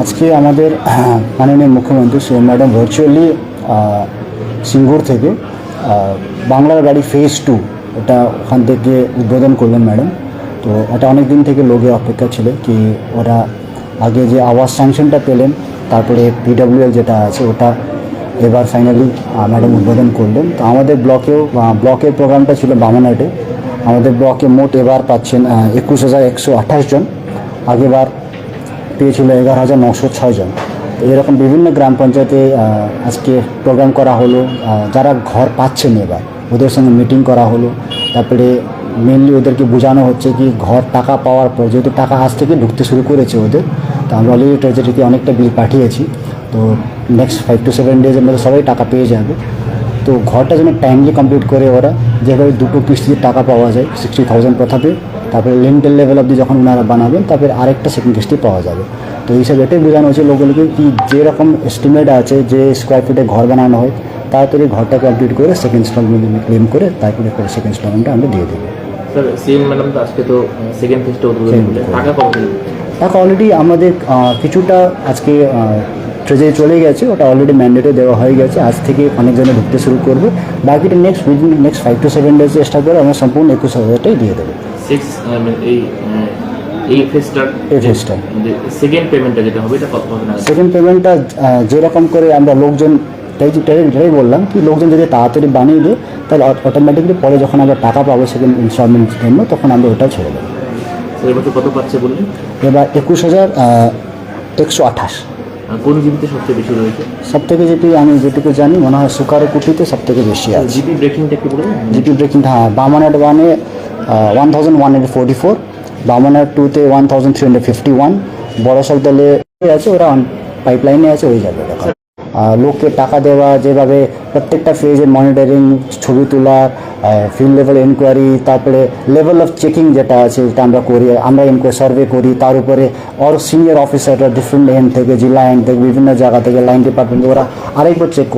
আজকে আমাদের আহ, মাননীয় মুখ্যমন্ত্রী শ্রী ম্যাডাম ভার্চুয়ালি সিঙ্গুর থেকে বাংলার গাড়ি ফেজ টু এটা ওখান থেকে উদ্বোধন করলেন ম্যাডাম। তো এটা অনেক দিন থেকে লোকের অপেক্ষা ছিল কি ওরা আগে যে আওয়াজ স্যাংশনটা পেলেন তারপরে পিডাব্লিউএল যেটা আছে ওটা এবার ফাইনালি ম্যাডাম উদ্বোধন করলেন। তো আমাদের ব্লকেও ব্লকের প্রোগ্রামটা ছিল বামনাটে আমাদের ব্লকে মোট এবার পাচ্ছেন একুশ হাজার একশো আঠাশ জন। আগেবার পেয়েছিল এগারো হাজার নশো ছয়জন এরকম বিভিন্ন গ্রাম পঞ্চায়েতে আজকে প্রোগ্রাম করা হলো। যারা ঘর পাচ্ছেন এবার, ওদের সঙ্গে মিটিং করা হলো। তারপরে মেনলি ওদেরকে বোঝানো হচ্ছে কি, ঘর টাকা পাওয়ার পর, যেহেতু টাকা আজ থেকে ঢুকতে শুরু করেছে ওদের। তো আমরা অলরেডি ট্রেজারিকে অনেকটা বিল পাঠিয়েছি। তো নেক্সট ফাইভ টু সেভেন ডেজের মধ্যে সবাই টাকা পেয়ে যাবে। তো ঘরটা যেন টাইমলি কমপ্লিট করে ওরা। যেভাবে দুটো কিস্তিতে টাকা পাওয়া যায় সিক্সটি থাউজেন্ড প্রথাপে তারপরে লিন্টেল লেভেল অবধি যখন ওনারা বানাবেন তারপরে আরেকটা সেকেন্ড কিস্তি পাওয়া যাবে। তো এই হিসাবে এটাই বোঝানো হচ্ছে লোকগুলোকে কি যেরকম এস্টিমেট আছে যে স্কোয়ার ফিটে ঘর বানানো হয় তাড়াতাড়ি ঘরটা কমপ্লিট করে সেকেন্ড ইনস্টলমেন্ট ক্লেম করে তারপরে সেকেন্ড ইনস্টলমেন্টটা আমরা দিয়ে দেবো। স্যার সিএম ম্যাডাম তো আজকে তো সেকেন্ড ফেজটা উদ্বোধন। টাকা টাকা অলরেডি আমাদের কিছুটা আজকে ট্রেজে চলে গেছে ওটা অলরেডি ম্যান্ডেটে দেওয়া হয়ে গেছে। আজ থেকে অনেকজনে ঢুকতে শুরু করবে। বাকিটা next within next five to seven days চেষ্টা করে আমরা সম্পূর্ণ একুশ হাজারটাই দিয়ে দেবো। সিক্স এই এই ফেজটার এই ফেজটা সেকেন্ড পেমেন্টটা যেটা হবে এটা কত হবে? না সেকেন্ড পেমেন্টটা যেরকম করে আমরা লোকজন তাই যেটাই বললাম কি লোকজন যদি তাড়াতাড়ি বানিয়ে দেয় তাহলে অটোমেটিকলি পরে যখন আমরা টাকা পাবো সেকেন্ড ইনস্টলমেন্টের জন্য তখন আমরা ওটা ছেড়ে দেবো। এবছর কত পাচ্ছে বললেন? এবার একুশ হাজার একশো আঠাশ। কোন জিবিতে সবচেয়ে বেশি রয়েছে? সব থেকে যেটি আমি যেটুকু জানি মনে হয় সুকারো কুটিতে সব থেকে বেশি আছে। জিপি ব্রেকিংটা একটু বলবেন জিটি ব্রেকিং হ্যাঁ বামনাট ওয়ানে one thousand one hundred forty four বামনাট টুতে one thousand three fifty one বড় সব দলে আছে, ওরা পাইপলাইনে আছে ওই যাবে লোককে টাকা দেওয়া, যেভাবে প্রত্যেকটা ফেজের মনিটরিং ছবি তোলা ফিল্ড লেভেল এনকোয়ারি তারপরে লেভেল অফ চেকিং যেটা আছে যেটা আমরা করি, আমরা এনকোয়ারি সার্ভে করি, তার উপরে আর সিনিয়র অফিসাররা ডিফারেন্ট এন্ড থেকে, জেলা এন্ড থেকে, বিভিন্ন জায়গা থেকে লাইন ডিপার্টমেন্ট ওরা আরেকবার চেক